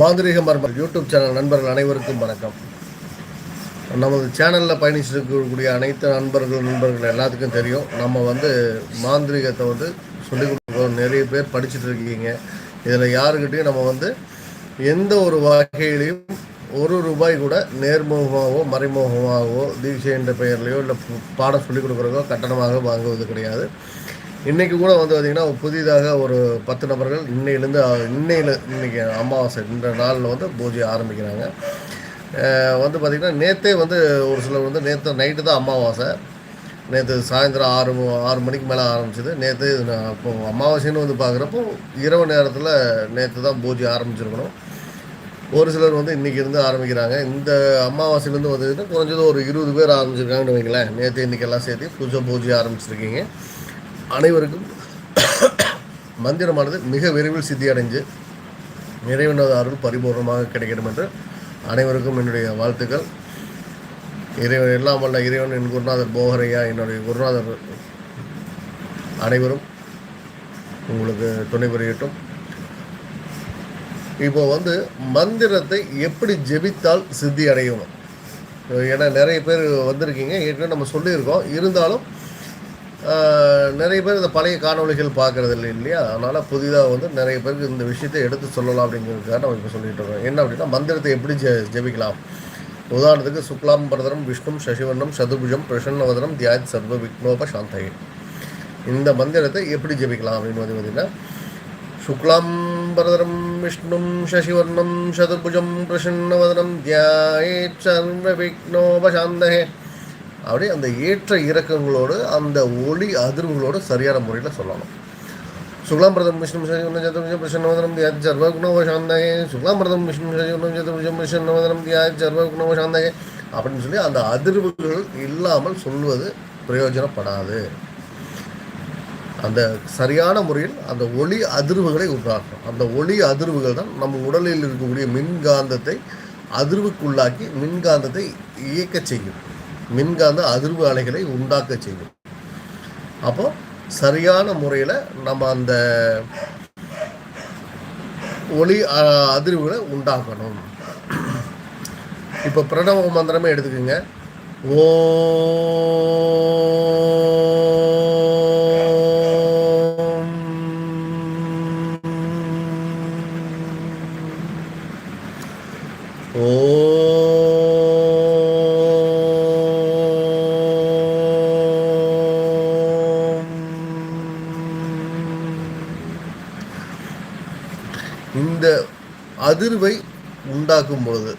மாந்திரிக மர்மர் YouTube channel நண்பர்கள் அனைவருக்கும் வணக்கம். நமது சேனலில் பயணிச்சிருக்கக்கூடிய அனைத்து நண்பர்கள் நண்பர்கள் எல்லாத்துக்கும் தெரியும். நம்ம வந்து மாந்திரிகத்தை வந்து சொல்லிக் கொடுக்குறோம் நிறைய பேர் படிச்சுட்டு இருக்கீங்க. இதில் யாருக்கிட்டையும் நம்ம வந்து எந்த ஒரு வகையிலையும் ஒரு ரூபாய் கூட நேர்முகமாகவோ மறைமுகமாகவோ தீட்சை என்ற பெயர்லையோ இல்லை பாடம் சொல்லிக் கொடுக்குறதோ கட்டணமாக வாங்குவது கிடையாது. இன்றைக்கி கூட வந்து பார்த்திங்கன்னா புதிதாக ஒரு பத்து நபர்கள் இன்னையிலேருந்து இன்னையில் இன்னைக்கு அமாவாசை இந்த நாளில் வந்து பூஜை ஆரம்பிக்கிறாங்க. வந்து பார்த்திங்கன்னா நேற்றே வந்து ஒரு சிலர் வந்து நேற்று நைட்டு தான் அமாவாசை. நேற்று சாயந்தரம் ஆறு ஆறு மணிக்கு மேலே ஆரம்பிச்சது. நேற்று இப்போ அமாவாசைன்னு வந்து பார்க்குறப்போ இரவு நேரத்தில் நேற்று தான் பூஜை ஆரம்பிச்சிருக்கணும். ஒரு சிலர் வந்து இன்றைக்கி இருந்து ஆரம்பிக்கிறாங்க. இந்த அமாவாசையிலேருந்து வந்து குறைஞ்சது ஒரு இருபது பேர் ஆரம்பிச்சிருக்காங்கன்னு வைங்களேன். நேற்று இன்றைக்கி எல்லாம் சேர்த்து புதுசாக பூஜை ஆரம்பிச்சிருக்கீங்க. அனைவருக்கும் மந்திரமானது மிக விரைவில் சித்தி அடைஞ்சு இறைவனது அருள் பரிபூர்ணமாக கிடைக்கணும் என்று அனைவருக்கும் என்னுடைய வாழ்த்துக்கள். இறைவன் எல்லாம் வல்ல இறைவன் என் குருநாதர் போகரையா என்னுடைய குருநாதர் அனைவரும் உங்களுக்கு துணை புரியட்டும். இப்போ வந்து மந்திரத்தை எப்படி ஜெபித்தால் சித்தி அடையணும் ஏன்னா நிறைய பேர் வந்திருக்கீங்க ஏற்கனவே நம்ம சொல்லியிருக்கோம். இருந்தாலும் நிறைய பேர் இந்த பழைய காணொளிகள் பார்க்கறது இல்லை இல்லையா? அதனால் புதிதாக வந்து நிறைய பேருக்கு இந்த விஷயத்தை எடுத்து சொல்லலாம் அப்படிங்கிறதுக்காக நம்ம இப்போ சொல்லிட்டு இருக்கோம். என்ன அப்படின்னா மந்திரத்தை எப்படி ஜெ ஜெபிக்கலாம்? உதாரணத்துக்கு சுக்லாம் பரதரம் விஷ்ணும் சசிவர்ணம் சதுபுஜம் பிரசன்னவதனம் தியாத் சர்வ விக்னோப சாந்தகி இந்த மந்திரத்தை எப்படி ஜெபிக்கலாம் அப்படின்னு வந்து பார்த்தீங்கன்னா சுக்லாம் பரதரம் விஷ்ணும் சசிவர்ணம் சதுபுஜம் பிரசன்னவதனம் தியாயேத் சர்வ விக்னோப சாந்தகே அப்படியே அந்த ஏற்ற இறக்கங்களோடு அந்த ஒளி அதிர்வுகளோடு சரியான முறையில் சொல்லணும். சுக்லாம் பிரதம் விஷ்ணு சசிவர்ணம் பிரசன்னவதனம் சர்வ விக்னோபசாந்தகே சுக்லாம் பிரதம் விஷ்ணு சசிவர்ணம் சதுர்புஜம் பிரசன்னவதனம் தியாயேத் சர்வ விக்னோபசாந்தகே அப்படின்னு சொல்லி அந்த அதிர்வுகள் இல்லாமல் சொல்வது பிரயோஜனப்படாது. அந்த சரியான முறையில் அந்த ஒளி அதிர்வுகளை உண்டாக்கும் அந்த ஒளி அதிர்வுகள் தான் நம் உடலில் இருக்கக்கூடிய மின்காந்தத்தை அதிர்வுக்குள்ளாக்கி மின்காந்தத்தை இயக்கச் செய்யும். மின்காந்த அதிர்வு அலைகளை உண்டாக்க செய்யும். அப்போ சரியான முறையில் நம்ம அந்த ஒளி அஹ், அதிர்வுகளை உண்டாக்கணும். இப்போ பிரணவ மந்திரமே எடுத்துக்கோங்க. ஓ இந்த அதிர்வை உண்டாக்கும் பொழுது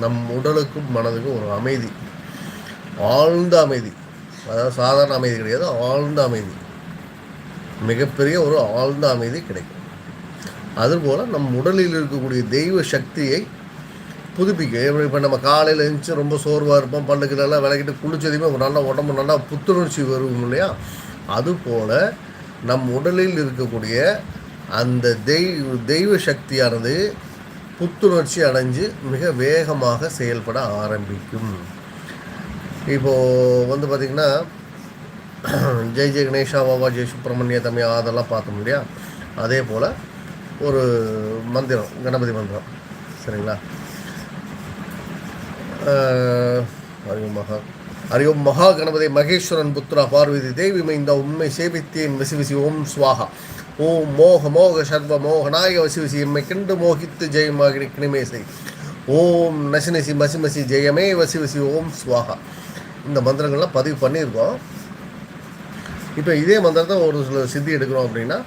நம் உடலுக்கும் மனதுக்கும் ஒரு அமைதி. ஆழ்ந்த அமைதி. அதாவது சாதாரண அமைதி கிடையாது ஆழ்ந்த அமைதி. மிகப்பெரிய ஒரு ஆழ்ந்த அமைதி கிடைக்கும். அதுபோல் நம் உடலில் இருக்கக்கூடிய தெய்வ சக்தியை புதுப்பிக்க இப்போ நம்ம காலையில் எழுந்துச்சு ரொம்ப சோர்வாக இருப்போம் பல்லுக்கெல்லாம் விளக்கிட்டு குளிச்சதையுமே ஒரு நல்ல உடம்பு நல்லா புத்துணர்ச்சி வரும் இல்லையா? அதுபோல் நம் உடலில் இருக்கக்கூடிய அந்த தெய்வ தெய்வ சக்தியானது புத்துணர்ச்சி அடைஞ்சு மிக வேகமாக செயல்பட ஆரம்பிக்கும். இப்போது வந்து பார்த்திங்கன்னா ஜெய் ஜெய் கணேஷா பாபா ஜெய் சுப்பிரமணிய தம்யா அதெல்லாம் பார்த்தோம் இல்லையா? அதே போல் ஒரு மந்திரம் கணபதி மந்திரம். சரிங்களா? ஆஹ், ஹரியோம் மகா ஹரியோம் மகா கணபதி மகேஸ்வரன் புத்ரா பார்வதி தேவி மைந்த உண்மை சேவித்தேன் விசி வசி ஓம் சுவாகா ஓம் மோக மோக சர்வ மோகனாய வசி வசி எம்மை கண்டு மோகித்து ஜெயமாகினி செய் ஓம் நசி நசி மசி மசி ஜெயமே வசி வசி ஓம் சுவாகா. இந்த மந்திரங்கள்லாம் பதிவு பண்ணியிருக்கோம். இப்போ இதே மந்திரத்தை ஒரு சில சித்தி எடுக்கிறோம் அப்படின்னா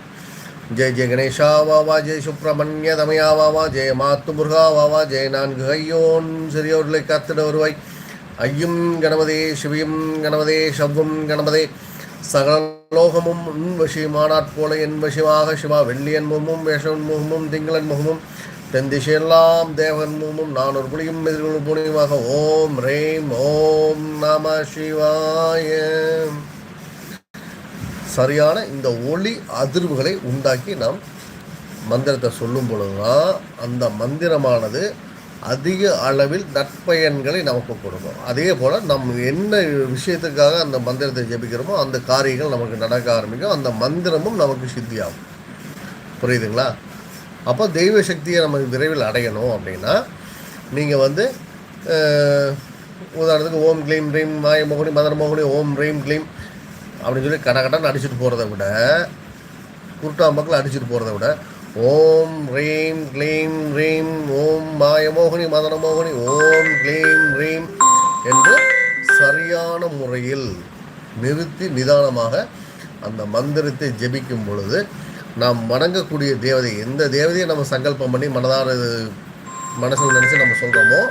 ஜெய ஜெய கணேஷா வாவா ஜெய சுப்பிரமணிய தமயா வாவா ஜெய மாத்து முருகா வாவா ஜெய நான்கு ஐயோன் சிறியோர்களை காத்திட வருவாய். ஐயும் கணபதே சிவியும் கணபதே சவ்வும் கணபதே சகலம் லோகமும் உன்வசி போல என் வசியமாக சிவா. வெள்ளியன் முகமும் வேஷவன் முகமும் திங்களன் முகமும் தென் திசையெல்லாம் தேவன் முகமும் நான் ஒரு புலியும் எதிர்கொள்ளும் புனியமாக ஓம் ரேம் ஓம் நம சிவாய. சரியான இந்த ஒளி அதிர்வுகளை உண்டாக்கி நாம் மந்திரத்தை சொல்லும் பொழுதுதான் அந்த மந்திரமானது அதிக அளவில் நற்பயன்களை நமக்கு கொடுக்கும். அதே போல் நம் என்ன விஷயத்துக்காக அந்த மந்திரத்தை ஜெபிக்கிறோமோ அந்த காரியங்கள் நமக்கு நடக்க ஆரம்பிக்கும். அந்த மந்திரமும் நமக்கு சித்தியாகும். புரியுதுங்களா? அப்போ தெய்வ சக்தியை நம்ம விரைவில் அடையணும் அப்படின்னா நீங்கள் வந்து உதாரணத்துக்கு ஓம் க்ளீம் ரீம் மாய மோகனி மதன மோகனி ஓம் ரீம் க்ளீம் அப்படின்னு சொல்லி கட கடன்னு அடிச்சுட்டு போகிறத விட குருட்டாம்பக்கில் அடிச்சுட்டு போகிறத விட ஓம் ரீம் க்ளீம் ரீம் ஓம் மாயமோகினி மதனமோகினி ஓம் க்ளீம் ரீம் என்று சரியான முறையில் நிறுத்தி நிதானமாக அந்த மந்திரத்தை ஜெபிக்கும் பொழுது நாம் வணங்கக்கூடிய தேவதை எந்த தேவதையை நம்ம சங்கல்பம் பண்ணி மனதார மனசில் நினச்சி நம்ம சொல்கிறோமோ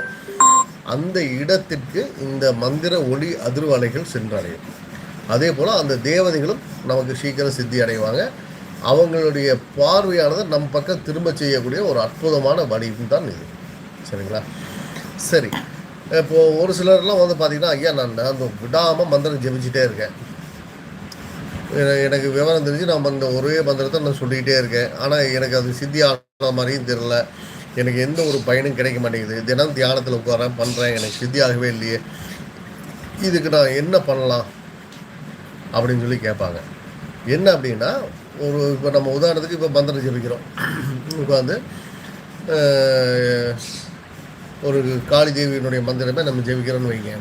அந்த இடத்திற்கு இந்த மந்திர ஒளி அதிர்வலைகள் சென்றடையும். அதே போல் அந்த தேவதைகளும் நமக்கு சீக்கிரம் சித்தி அடைவாங்க. அவங்களுடைய பார்வையானது நம் பக்கம் திரும்ப செய்யக்கூடிய ஒரு அற்புதமான வடிவம் தான் இது. சரிங்களா? சரி. இப்போது ஒரு சிலர்லாம் வந்து பார்த்தீங்கன்னா ஐயா நான் அந்த விடாமல் மந்திரம் ஜெபிச்சுட்டே இருக்கேன். எனக்கு விவரம் தெரிஞ்சு நான் அந்த ஒரே மந்திரத்தை நான் சொல்லிக்கிட்டே இருக்கேன். ஆனால் எனக்கு அது சித்தி ஆன மாதிரியும் தெரில எனக்கு எந்த ஒரு பயனும் கிடைக்க மாட்டேங்குது. தினம் தியானத்தில் உட்காரேன் பண்ணுறேன் எனக்கு சித்தி ஆகவே இல்லையே. இதுக்கு நான் என்ன பண்ணலாம்? அப்படின்னு சொல்லி கேட்பாங்க. என்ன அப்படின்னா ஒரு இப்போ நம்ம உதாரணத்துக்கு இப்போ மந்திரம் ஜெபிக்கிறோம் உட்காந்து ஒரு காளி தேவியினுடைய மந்திரமே நம்ம ஜெபிக்கிறோன்னு வைங்க.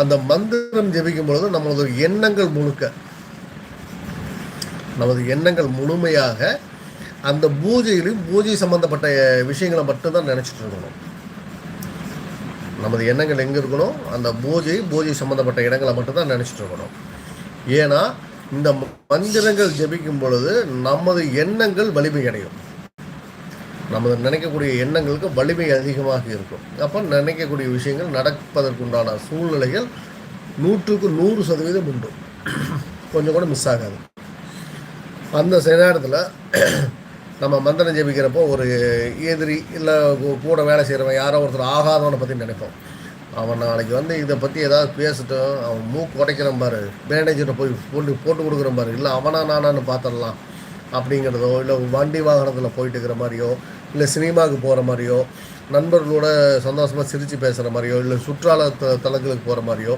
அந்த மந்திரம் ஜெபிக்கும் பொழுது நம்மளது எண்ணங்கள் முழுக்க நமது எண்ணங்கள் முழுமையாக அந்த பூஜையிலும் பூஜை சம்பந்தப்பட்ட விஷயங்களை மட்டும்தான் நினச்சிட்டு இருக்கணும். நமது எண்ணங்கள் எங்கே இருக்கணும்? அந்த பூஜை பூஜை சம்பந்தப்பட்ட இடங்களை மட்டும்தான் நினச்சிட்டு இருக்கணும். ஏன்னா இந்த மந்திரங்கள் ஜபிக்கும் பொழுது நமது எண்ணங்கள் வலிமை அடையும். நமது நினைக்கக்கூடிய எண்ணங்களுக்கு வலிமை அதிகமாக இருக்கும். அப்போ நினைக்கக்கூடிய விஷயங்கள் நடப்பதற்குண்டான சூழ்நிலைகள் நூற்றுக்கு நூறு சதவீதம் உண்டு. கொஞ்சம் கூட மிஸ் ஆகாது. அந்த சில நேரத்தில் நம்ம மந்திரம் ஜெபிக்கிறப்போ ஒரு எதிரி இல்லை கூட வேலை செய்கிறவன் யாரோ ஒருத்தர் ஆகாதவனை பற்றி நினைப்போம். அவன் நாளைக்கு வந்து இதை பற்றி ஏதாவது பேசட்டும் அவன் மூக்கு உடைக்கிறான் பாரு. மேனேஜர்கிட்ட போய் போட்டு போட்டு கொடுக்குறான் பாரு. இல்லை அவனா நானான்னு பார்த்துடலாம் அப்படிங்கிறதோ இல்லை வண்டி வாகனத்தில் போயிட்டு இருக்கிற மாதிரியோ இல்லை சினிமாவுக்கு போகிற மாதிரியோ நண்பர்களோட சந்தோஷமாக சிரித்து பேசுகிற மாதிரியோ இல்லை சுற்றுலா த தலங்களுக்கு போகிற மாதிரியோ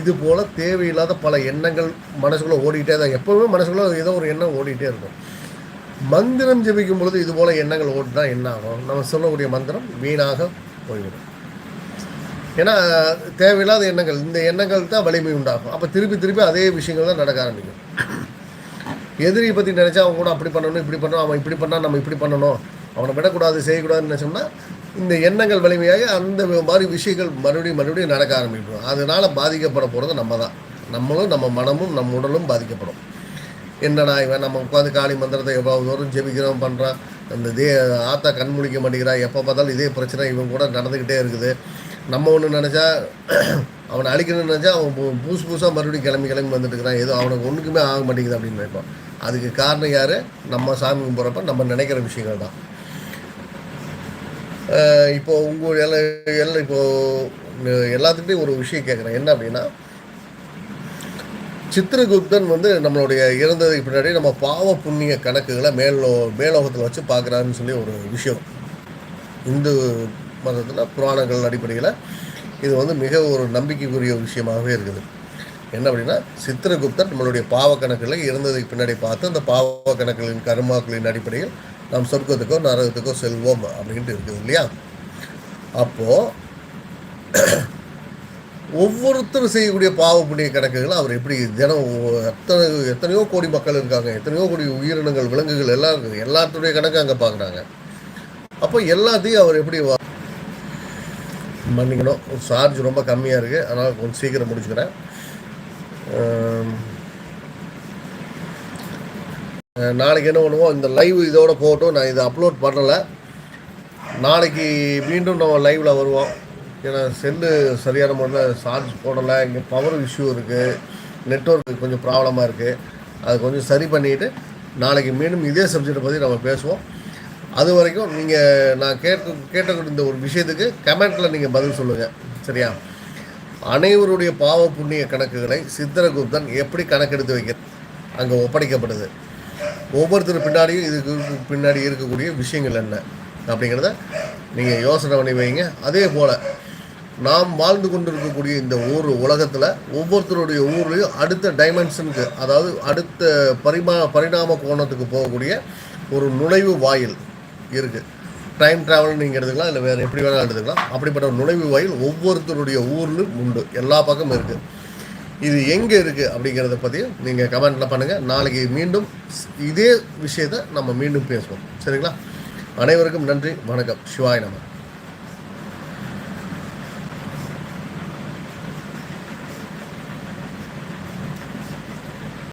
இது போல் தேவையில்லாத பல எண்ணங்கள் மனசுக்குள்ளே ஓடிக்கிட்டே தான் எப்போவுமே மனசுக்குள்ளே ஏதோ ஒரு எண்ணம் ஓடிக்கிட்டே இருக்கும். மந்திரம் ஜெபிக்கும் பொழுது இது போல் எண்ணங்கள் ஓடினா என்ன ஆகும்? நம்ம சொல்லக்கூடிய மந்திரம் வீணாக போய்விடும். ஏன்னா தேவையில்லாத எண்ணங்கள் இந்த எண்ணங்கள் தான் வலிமை உண்டாகும். அப்போ திருப்பி திருப்பி அதே விஷயங்கள் தான் நடக்க ஆரம்பிக்கும். எதிரியை பற்றி நினச்சா அவன் கூட அப்படி பண்ணணும் இப்படி பண்ணணும் அவன் இப்படி பண்ணால் நம்ம இப்படி பண்ணணும். அவனை விடக்கூடாது செய்யக்கூடாதுன்னு நினச்சோம்னா இந்த எண்ணங்கள் வலிமையாகி அந்த மாதிரி விஷயங்கள் மறுபடியும் மறுபடியும் நடக்க ஆரம்பிக்கும். அதனால் பாதிக்கப்பட போகிறது நம்ம தான். நம்மளும் நம்ம மனமும் நம்ம உடலும் பாதிக்கப்படும். என்னடா இவன் நம்ம உட்காந்து காளி மந்திரத்தை எவ்வளோ தூரம் ஜெபிக்கிறோம் பண்ணுறான் அந்த தே ஆத்தா கண் முழிக்க மாட்டேங்கிறா. எப்போ பார்த்தாலும் இதே பிரச்சனை இவன் கூட நடந்துக்கிட்டே இருக்குது. நம்ம ஒன்று நினச்சா அவனை அழிக்கணும்னு நினச்சா அவன் புதுசு புதுசாக மறுபடியும் கிளம்பி கிளம்பி வந்துட்டு இருக்கிறான். ஏதோ அவனுக்கு ஒன்றுக்குமே ஆக மாட்டேங்குது அப்படின்னு நினைப்பான். அதுக்கு காரணம் யார்? நம்ம சாமி கும்பிட்றப்ப நம்ம நினைக்கிற விஷயங்கள் தான். இப்போ உங்கள் எல்லா எல்லாம் இப்போது எல்லாத்துக்கிட்டையும் ஒரு விஷயம் கேட்குறேன் என்ன அப்படின்னா சித்திரகுப்தன் வந்து நம்மளுடைய இறந்ததுக்கு பின்னாடி நம்ம பாவ புண்ணிய கணக்குகளை மேலோ மேலோகத்தில் வச்சு பார்க்குறாருன்னு சொல்லி ஒரு விஷயம். இந்து மதத்தில் புராணங்கள் அடிப்படையில் இது வந்து மிக ஒரு நம்பிக்கைக்குரிய விஷயமாகவே இருக்குது. என்ன அப்படின்னா சித்திரகுப்தர் நம்மளுடைய பாவ கணக்குகளை பின்னாடி பார்த்து அந்த பாவ கணக்குகளின் கர்மாக்களின் அடிப்படையில் நாம் சொர்க்கத்துக்கோ நரகத்துக்கோ செல்வோம் அப்படின்ட்டு இருக்குது இல்லையா? அப்போது ஒவ்வொருத்தரும் செய்யக்கூடிய பாவ புண்ணிய கணக்குகள் அவர் எப்படி தினம் எத்தனை எத்தனையோ கோடி மக்கள் இருக்காங்க எத்தனையோ கோடி உயிரினங்கள் விலங்குகள் எல்லாம் இருக்குது. எல்லாத்துடைய கணக்கு அங்கே பார்க்குறாங்க. அப்போ எல்லாத்தையும் அவர் எப்படி மன்னிக்கணும் சார்ஜ் ரொம்ப கம்மியாக இருக்குது அதனால் கொஞ்சம் சீக்கிரம் முடிச்சுக்கிறேன். நாளைக்கு என்ன பண்ணுவோம்? இந்த லைவ் இதோட போட்டோம் நான் இதை அப்லோட் பண்ணலை. நாளைக்கு மீண்டும் நம்ம லைவில் வருவோம். ஏன்னா செல்லு சரியான முறையில் சார்ஜ் போடலை. இங்கே பவர் இஷ்யூ இருக்குது நெட்ஒர்க் கொஞ்சம் ப்ராப்ளமாக இருக்குது அது கொஞ்சம் சரி பண்ணிவிட்டு நாளைக்கு மீண்டும் இதே சப்ஜெக்டை பற்றி நம்ம பேசுவோம். அது வரைக்கும் நீங்கள் நான் கேட்க கேட்டக்கூடிய இந்த ஒரு விஷயத்துக்கு கமெண்ட்டில் நீங்கள் பதில் சொல்லுங்கள் சரியா? அனைவருடைய பாவ புண்ணிய கணக்குகளை சித்திரகுப்தன் எப்படி கணக்கெடுத்து வைக்க அங்கே ஒப்படைக்கப்படுது. ஒவ்வொருத்தர் பின்னாடியும் இதுக்கு பின்னாடி இருக்கக்கூடிய விஷயங்கள் என்ன அப்படிங்கிறத நீங்கள் யோசனை பண்ணி வைங்க. அதே போல் நாம் வாழ்ந்து கொண்டிருக்கக்கூடிய இந்த ஊர் உலகத்தில் ஒவ்வொருத்தருடைய ஊர்லேயும் அடுத்த டைமென்ஷனுக்கு அதாவது அடுத்த பரிமா பரிணாம கோணத்துக்கு போகக்கூடிய ஒரு நுழைவு வாயில் இருக்குது டைம் ட்ராவல் நீங்கள் எடுத்துக்கலாம் இல்லை வேறு எப்படி வேணாலும் எடுத்துக்கலாம். அப்படிப்பட்ட ஒரு நுழைவு வாயில் ஒவ்வொருத்தருடைய ஊர்லும் உண்டு. எல்லா பக்கமும் இருக்குது இது எங்கே இருக்குது அப்படிங்கிறத பற்றியும் நீங்கள் கமெண்ட்டில் பண்ணுங்கள் நாளைக்கு மீண்டும் இதே விஷயத்தை நம்ம மீண்டும் பேசுவோம். சரிங்களா? அனைவருக்கும் நன்றி. வணக்கம். சிவாய் நம்ம